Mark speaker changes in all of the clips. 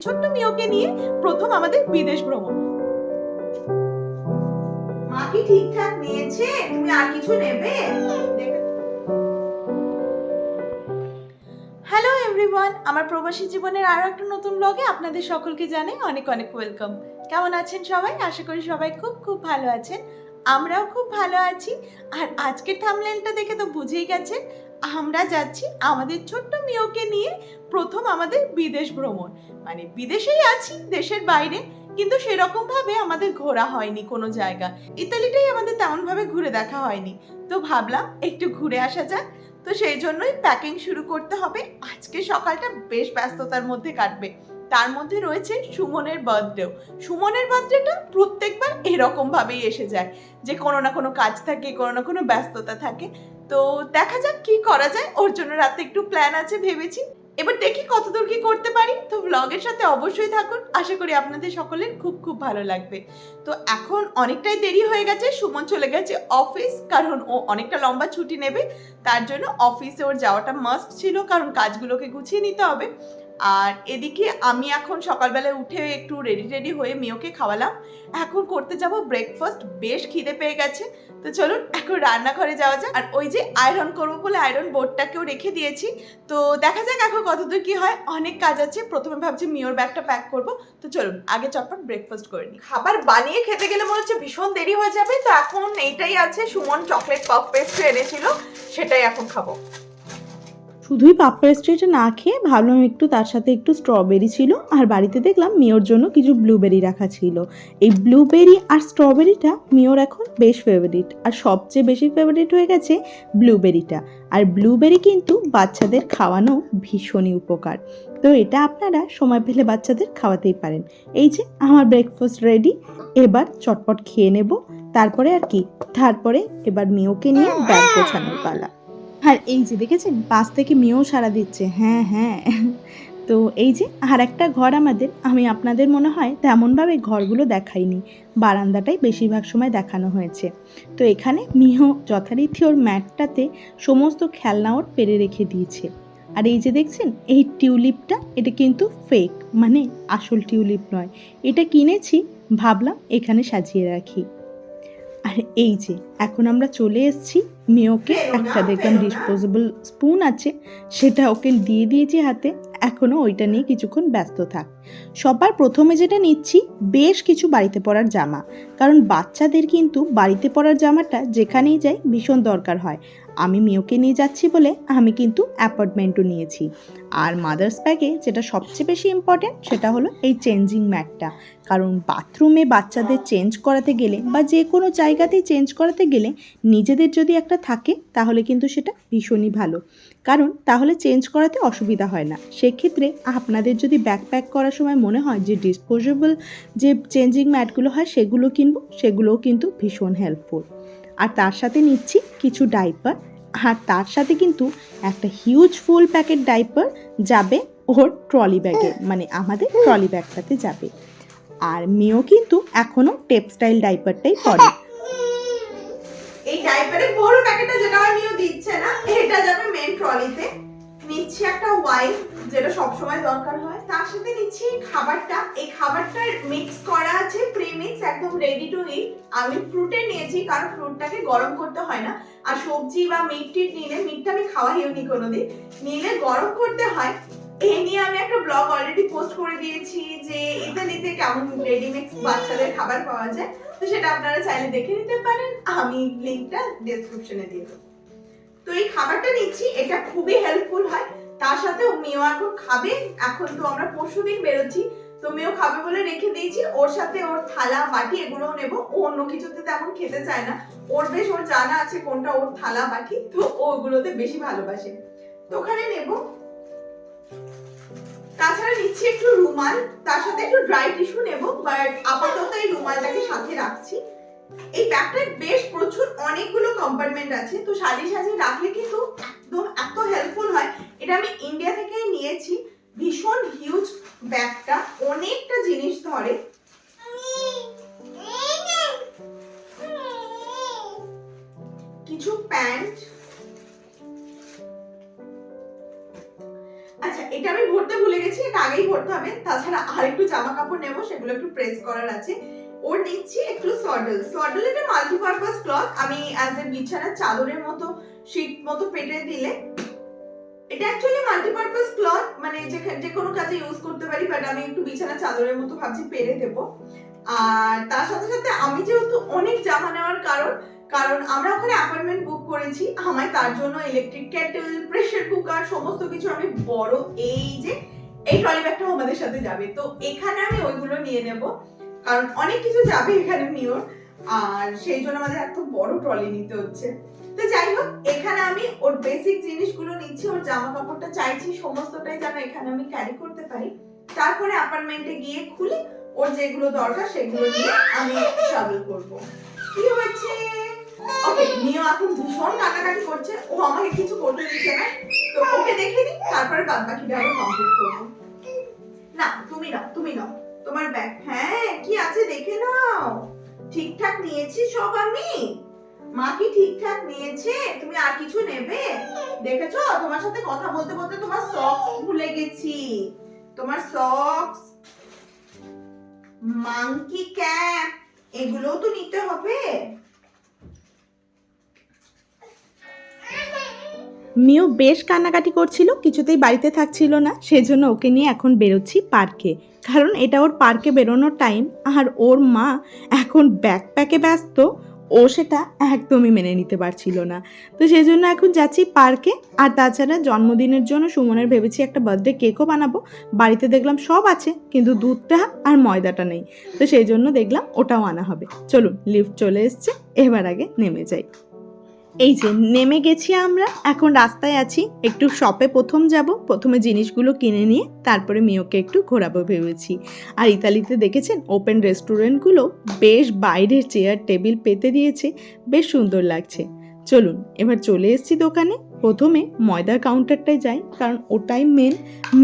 Speaker 1: ছোট্ট মিওকে নিয়ে প্রথম আমাদের বিদেশ ভ্রমণ।
Speaker 2: মা কি ঠিকঠাক নিয়েছে? তুমি আর কিছু নেবে?
Speaker 1: হ্যালো এভরিওয়ান আমার প্রবাসী জীবনের আরও একটা নতুন ব্লগে আপনাদের সকলকে জানাই অনেক অনেক ওয়েলকাম কেমন আছেন সবাই? আশা করি সবাই খুব খুব ভালো আছেন। আমরাও খুব ভালো আছি। আর আজকের থামলেনটা দেখে তো বুঝেই গেছেন আমরা যাচ্ছি আমাদের ছোট্ট মেয়েকে নিয়ে প্রথম আমাদের বিদেশ ভ্রমণ। মানে বিদেশেই আছি, দেশের বাইরে, কিন্তু সেরকম ভাবে আমাদের ঘোরা হয়নি কোনো জায়গা। ইতালিটাই আমাদের তেমন ভাবে ঘুরে দেখা হয়নি। তো ভাবলাম একটু ঘুরে আসা যাক। তো সেই জন্যই প্যাকিং শুরু করতে হবে। আজকে সকালটা বেশ ব্যস্ততার মধ্যে কাটবে। তার মধ্যে রয়েছে সুমনের বার্থডেও সুমনের বার্থডেটা প্রত্যেকবার এরকম ভাবেই এসে যায়। যে কোনো না কোনো কাজ থাকে, কোনো না কোনো ব্যস্ততা থাকে। তো দেখা যাক কি করা যায়। ওর জন্য রাতে একটু প্ল্যান আছে ভেবেছি। এবার দেখি কতদূর কি করতে পারি। তো ব্লগের সাথে অবশ্যই থাকুন। আশা করি আপনাদের সকলের খুব খুব ভালো লাগবে। তো এখন অনেকটাই দেরি হয়ে গেছে। সুমন চলে গেছে অফিস কারণ ও অনেকটা লম্বা ছুটি নেবে। তার জন্য অফিসে ওর যাওয়াটা মাস্ট ছিল, কারণ কাজগুলোকে গুছিয়ে নিতে হবে। আর এদিকে আমি এখন সকালবেলায় উঠে একটু রেডি রেডি হয়ে মেয়েকে খাওয়ালাম। এখন করতে যাব ব্রেকফাস্ট বেশ খিদে পেয়ে গেছে। তো চলুন, এখন রান্নাঘরে যাওয়া যাক। আর ওই যে আয়রন করব বলে আয়রন বোর্ডটাকেও রেখে দিয়েছি। তো দেখা যাক এখন কতদূর কি হয়। অনেক কাজ আছে। প্রথমে ভাবছি মিওর ব্যাগটা প্যাক করব। তো চলুন, আগে চটপট ব্রেকফাস্ট করে নিই। খাবার বানিয়ে খেতে গেলে মনে হচ্ছে ভীষণ দেরি হয়ে যাবে, তো এখন এইটাই আছে, সুমন চকলেট পাফ পেস্ট্রি এনেছিল, সেটাই এখন খাব।
Speaker 3: শুধুই পাপ পেস্ট্রিটা না খেয়ে ভাবলাম একটু তার সাথে একটু স্ট্রবেরি ছিল, আর বাড়িতে দেখলাম মেয়র জন্য কিছু ব্লুবেরি রাখা ছিল। এই ব্লুবেরি আর স্ট্রবেরিটা মেয়র এখন বেশ ফেভারিট আর সবচেয়ে বেশি ফেভারিট হয়ে গেছে ব্লুবেরিটা আর ব্লুবেরি কিন্তু বাচ্চাদের খাওয়ানো ভীষণই উপকার। তো এটা আপনারা সময় পেলে বাচ্চাদের খাওয়াতেই পারেন। এই যে, আমার ব্রেকফাস্ট রেডি এবার চটপট খেয়ে নেব। তারপরে আর কি, তারপরে এবার মিওকে নিয়ে ব্যাগ গোছানোর পালা। আর এই যে, দেখেছেন? পাশ থেকে মেয়েও সাড়া দিচ্ছে। হ্যাঁ হ্যাঁ। তো এই যে আর একটা ঘর আমাদের। আমি আপনাদের মনে হয় তেমনভাবে ঘরগুলো দেখাইনি। বারান্দাটাই বেশিরভাগ সময় দেখানো হয়েছে। তো এখানে মিও যথারীতি ওর ম্যাটটাতে সমস্ত খেলনা ওর পেরে রেখে দিয়েছে। আর এই যে দেখছেন এই টিউলিপটা এটা কিন্তু ফেক মানে আসল টিউলিপ নয়। এটা কিনেছি ভাবলাম এখানে সাজিয়ে রাখি। আর এই যে এখন আমরা চলে এসেছি মেয়েকে একটা দেখলাম ডিসপোজেবল স্পুন আছে সেটা ওকে দিয়ে দিয়েছি হাতে এখনও ওইটা নিয়ে কিছুক্ষণ ব্যস্ত থাক। সবার প্রথমে যেটা নিচ্ছি বেশ কিছু বাড়িতে পরার জামা। কারণ বাচ্চাদের কিন্তু বাড়িতে পরার জামাটা যেখানেই যাই ভীষণ দরকার হয়। আমি মেয়েকে নিয়ে যাচ্ছি বলে আমি কিন্তু অ্যাপার্টমেন্টও নিয়েছি। আর মাদার্স ব্যাগে যেটা সবচেয়ে বেশি ইম্পর্ট্যান্ট সেটা হলো এই চেঞ্জিং ম্যাটটা কারণ বাথরুমে বাচ্চাদের চেঞ্জ করাতে গেলে বা যে কোনো জায়গাতেই চেঞ্জ করাতে গেলে নিজেদের যদি একটা থাকে তাহলে কিন্তু সেটা ভীষণই ভালো। কারণ তাহলে চেঞ্জ করাতে অসুবিধা হয় না। সেক্ষেত্রে আপনাদের যদি ব্যাকপ্যাক করার সময় মনে হয় যে ডিসপোজেবল যে চেঞ্জিং ম্যাটগুলো হয় সেগুলো কিনবো, সেগুলোও কিন্তু ভীষণ হেল্পফুল আর তার সাথে নিচ্ছি কিছু ডাইপার আর তার সাথে কিন্তু একটা হিউজ ফুল প্যাকেট ডাইপার যাবে ওর ট্রলি ব্যাগে মানে আমাদের ট্রলি ব্যাগটাতে যাবে। আর মেয়েও কিন্তু এখনও টেক্সটাইল ডাইপারটাই পরে।
Speaker 2: এই ডাইপারের বড় প্যাকেটটা যেটা সময় দরকার হয়। তার সাথে নিচ্ছি খাবারটা। এই খাবারটা মিক্স করা আছে প্রিমিক্স একদম রেডি টু ইট আমি ফ্রুটে নিয়েছি, কারণ ফ্রুটটাকে গরম করতে হয় না। আর সবজি বা মিট টিট নিলে মিটটা আমি খাওয়াইওনি কোনোদিন। নিলে গরম করতে হয়। এই নিয়ে আমি একটা ব্লগ অলরেডি পোস্ট করে দিয়েছি যে ইতালিতে কেমন রেডি মিক্স বাচ্চাদের খাবার পাওয়া যায়। তো সেটা আপনারা চাইলে দেখে নিতে পারেন। আমি লিঙ্কটা ডেসক্রিপশনে দিয়ে দেবো। তো এই খাবারটা নিচ্ছি, এটা খুবই হেল্পফুল হয়। তার সাথে মেয়েও এখন খাবে। এখন তো আমরা পরশু দিন বেরোচ্ছি, তো মেয়েও খাবে বলে রেখে দিয়েছি। ওর সাথে ওর থালা, বাটি এগুলোও নেব। ও অন্য কিছুতে তেমন খেতে চায় না। ওর বেশ, ওর জানা আছে কোনটা ওর থালা, বাটি, তো ওগুলোতে বেশি ভালোবাসে। তো ওখানে নেব। তাছাড়া নিচ্ছি একটু রুমাল, তার সাথে একটু ড্রাই টিস্যু নেব বাট আপাতত এই রুমালটাকে সাথে রাখছি। এই ব্যাগটার বেশ প্রচুর অনেকগুলো কম্পার্টমেন্ট আছে, তো সাজিয়ে সাজিয়ে রাখলে কিন্তু একদম এত হেল্পফুল হয়। এটা আমি ইন্ডিয়া থেকেই নিয়েছি। ভীষণ হিউজ ব্যাগটা। অনেকটা জিনিস ধরে। কিছু প্যান্ট। আচ্ছা এটা আমি ভরতে ভুলে গেছি, এটা আগেই ভরতে হবে। তাছাড়া আর একটু জামা কাপড় নেব, সেগুলো একটু প্রেস করার আছে। ওর নিচ্ছি একটু সডল। সডল এটা মাল্টিপারপাস ক্লথ আমি অ্যাজ এ বিছানার চাদরের মতো শীট মতো পেটে দিলে এটা অ্যাকচুয়ালি মাল্টিপারপাস ক্লথ মানে যে কোনো কাজে ইউজ করতে পারি বাট আমি একটু বিছানা চাদরের মতো ভাবছি পেরে দেব। আর তার সাথে সাথে আমি যেহেতু অনেক জামা নেওয়ার কারণ কারণ আমরা ওখানে অ্যাপার্টমেন্ট বুক করেছি, আমায় তার জন্য ইলেকট্রিক কেটল প্রেসার কুকার সমস্ত কিছু আমি বড় এই যে, এই ট্রলি ব্যাগটা আমাদের সাথে যাবে। তো এখানে আমি ওইগুলো নিয়ে নেব, কারণ অনেক কিছু যাবে এখানে মিওর আর সেই জন্য আমাদের এত বড় ট্রলি নিতে হচ্ছে। তো যাই হোক এখানে আমি ওর বেসিক জিনিসগুলো নিচ্ছি, ওর জামা কাপড়টা চাইছি, সমস্তটাই যেন এখানে আমি ক্যারি করতে পারি। তারপরে অ্যাপার্টমেন্টে গিয়ে খুলে ওর যেগুলো দরকার সেগুলো নিয়ে আমি ট্রাভেল করব। কি হয়েছে ওকে, নিও এখন ভীষণ কান্নাকাটি করছে। ও আমাকে কিছু করতে দিচ্ছে না। তো ওকে দেখে তারপরে বাদ আরও কমপ্লিট করব। না, তুমি নাও তুমি নাও। তোমার ব্যাগ হ্যাঁ কি আছে দেখে নাও। ঠিকঠাক নিয়েছি সব আমি। মা কি ঠিকঠাক নিয়েছে? তুমি আর কিছু নেবে? দেখেছ? তোমার সাথে কথা বলতে বলতে তোমার সক্স ভুলে গেছি। তোমার সক্স মাংকি ক্যাপ এগুলোও তো নিতে হবে।
Speaker 3: মিও বেশ কান্নাকাটি করছিল, কিছুতেই বাড়িতে থাকছিল না, সেজন্য ওকে নিয়ে এখন বেরোচ্ছি পার্কে। কারণ এটা ওর পার্কে বেরোনোর টাইম আর ওর মা এখন ব্যাকপ্যাকে ব্যস্ত ও সেটা একদমই মেনে নিতে পারছিল না। তো সেই জন্য এখন যাচ্ছি পার্কে আর তাছাড়া জন্মদিনের জন্য সুমনের ভেবেছি একটা বার্থডে কেকও বানাবো। বাড়িতে দেখলাম সব আছে, কিন্তু দুধটা আর ময়দাটা নেই। তো সেই জন্য দেখলাম ওটাও আনা হবে। চলুন লিফট চলে এসছে। এবার আগে নেমে যাই। এই যে নেমে গেছি আমরা, এখন রাস্তায় আছি। একটু শপে প্রথম যাব, প্রথমে জিনিসগুলো কিনে নিয়ে তারপরে মিওকে একটু ঘোরাবো ভেবেছি। আর ইতালিতে দেখেছেন ওপেন রেস্টুরেন্টগুলো বেশ বাইরের চেয়ার টেবিল পেতে দিয়েছে, বেশ সুন্দর লাগছে। চলুন, এবার চলে এসেছি দোকানে। প্রথমে ময়দার কাউন্টারটায় যাই, কারণ ওটাই মেন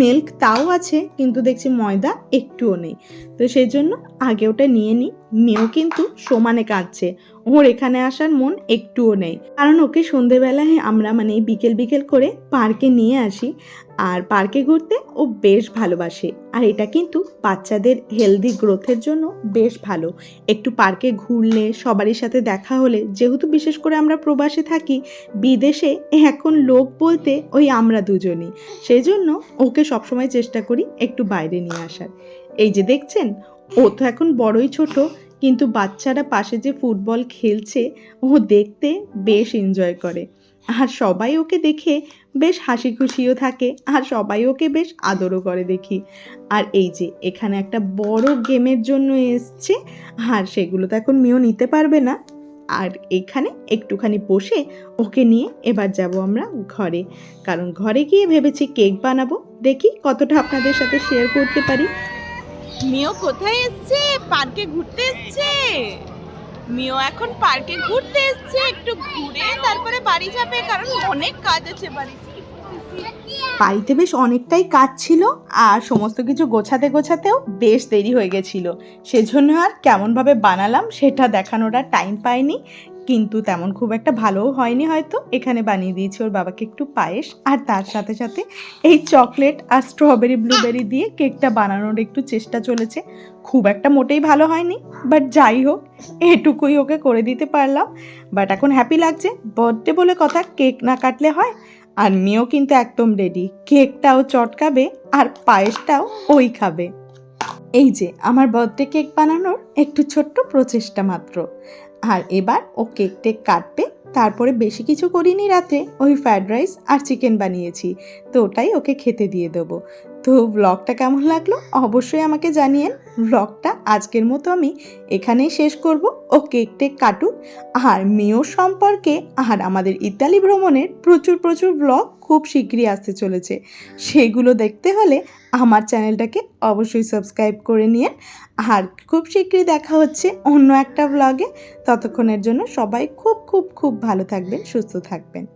Speaker 3: মিল্ক তাও আছে, কিন্তু দেখছি ময়দা একটুও নেই। তো সেই জন্য আগে ওটা নিয়ে নিই। মেয়েও কিন্তু সমানে কাঁদছে। ওর এখানে আসার মন একটুও নেই। কারণ ওকে সন্ধেবেলায় আমরা মানে বিকেল বিকেল করে পার্কে নিয়ে আসি। আর পার্কে ঘুরতে ও বেশ ভালোবাসে। আর এটা কিন্তু বাচ্চাদের হেলদি গ্রোথের জন্য বেশ ভালো। একটু পার্কে ঘুরলে, সবারই সাথে দেখা হলে, যেহেতু বিশেষ করে আমরা প্রবাসে থাকি, বিদেশে এখন লোক বলতে ওই আমরা দুজনই। সেই জন্য ওকে সবসময় চেষ্টা করি একটু বাইরে নিয়ে আসার। এই যে দেখছেন ও তো এখন বড়ই ছোট, কিন্তু বাচ্চারা পাশে যে ফুটবল খেলছে, ও দেখতে বেশ এনজয় করে। আর সবাই ওকে দেখে বেশ হাসি খুশিও থাকে, আর সবাই ওকে বেশ আদরও করে দেখি। আর এই যে, এখানে একটা বড় গেমের জন্য এসছে, আর সেগুলো তো এখন মেয়েও নিতে পারবে না। আর এখানে একটুখানি বসে ওকে নিয়ে এবার যাব আমরা ঘরে। কারণ ঘরে গিয়ে ভেবেছি কেক বানাবো, দেখি কতটা আপনাদের সাথে শেয়ার করতে পারি।
Speaker 1: মিও কোথায় এসছে? পার্কে ঘুরতে এসছে? মিও এখন পার্কে ঘুরতে এসছে। একটু ঘুরে তারপরে বাড়ি যাবে, কারণ অনেক কাজ আছে বাড়িতে।
Speaker 3: বাড়িতে বেশ অনেকটাই কাজ ছিল, আর সমস্ত কিছু গোছাতে গোছাতেও বেশ দেরি হয়ে গেছিল। সেজন্য আর কেমনভাবে বানালাম সেটা দেখানোর আর টাইম পাইনি। কিন্তু তেমন খুব একটা ভালোও হয়নি হয়তো। এখানে বানিয়ে দিয়েছি ওর বাবাকে একটু পায়েস আর তার সাথে সাথে এই চকলেট আর স্ট্রবেরি ব্লুবেরি দিয়ে কেকটা বানানোর একটু চেষ্টা চলেছে। খুব একটা মোটেই ভালো হয়নি বাট যাই হোক, এটুকুই ওকে করে দিতে পারলাম। বাট এখন হ্যাপি লাগছে। বার্থডে বলে কথা, কেক না কাটলে হয়? আর মেয়েও কিন্তু একদম রেডি কেকটাও চটকাবে আর পায়েসটাও ওই খাবে। এই যে, আমার বার্থডে কেক বানানোর একটু ছোট্ট প্রচেষ্টা মাত্র। আর এবার ও কেক টেক কাটবে। তারপরে বেশি কিছু করিনি রাতে। ওই ফ্রায়েড রাইস আর চিকেন বানিয়েছি। তো ওটাই ওকে খেতে দিয়ে দেবো। তো ব্লগটা কেমন লাগল? অবশ্যই আমাকে জানিয়েন। ব্লগটা আজকের মতো আমি এখানেই শেষ করব। ও কেক টেক কাটুক। আর মেয়ের সম্পর্কে আর আমাদের ইতালি ভ্রমণের প্রচুর প্রচুর ব্লগ খুব শীঘ্রই আসতে চলেছে। সেগুলো দেখতে হলে আমার চ্যানেলটাকে অবশ্যই সাবস্ক্রাইব করে নিন আর খুব শীঘ্রই দেখা হচ্ছে অন্য একটা ব্লগে ততক্ষণের জন্য সবাই খুব খুব খুব ভালো থাকবেন, সুস্থ থাকবেন।